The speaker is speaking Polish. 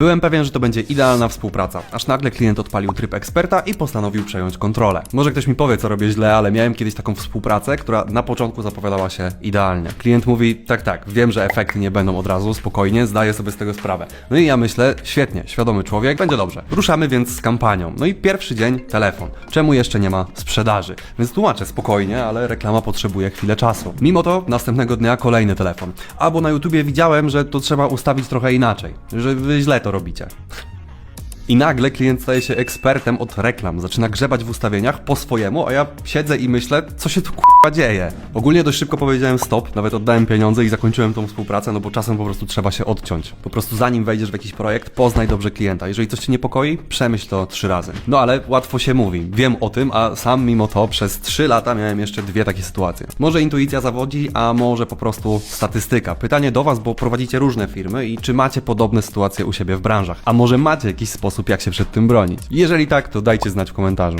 Byłem pewien, że to będzie idealna współpraca, aż nagle klient odpalił tryb eksperta i postanowił przejąć kontrolę. Może ktoś mi powie, co robię źle, ale miałem kiedyś taką współpracę, która na początku zapowiadała się idealnie. Klient mówi, tak, tak, wiem, że efekty nie będą od razu, spokojnie, zdaję sobie z tego sprawę. No i ja myślę, świetnie, świadomy człowiek, będzie dobrze. Ruszamy więc z kampanią. No i pierwszy dzień telefon. Czemu jeszcze nie ma sprzedaży? Więc tłumaczę spokojnie, ale reklama potrzebuje chwilę czasu. Mimo to następnego dnia kolejny telefon. Albo na YouTubie widziałem, że to trzeba ustawić trochę inaczej, że źle to robicie. I nagle klient staje się ekspertem od reklam, zaczyna grzebać w ustawieniach po swojemu, a ja siedzę i myślę, co się tu k***a dzieje. Ogólnie dość szybko powiedziałem stop, nawet oddałem pieniądze i zakończyłem tą współpracę, no bo czasem po prostu trzeba się odciąć. Po prostu zanim wejdziesz w jakiś projekt, poznaj dobrze klienta. Jeżeli coś cię niepokoi, przemyśl to trzy razy. No ale łatwo się mówi. Wiem o tym, a sam mimo to przez trzy lata miałem jeszcze dwie takie sytuacje. Może intuicja zawodzi, a może po prostu statystyka. Pytanie do was, bo prowadzicie różne firmy i czy macie podobne sytuacje u siebie w branżach? A może macie jakiś sposób, jak się przed tym bronić? Jeżeli tak, to dajcie znać w komentarzu.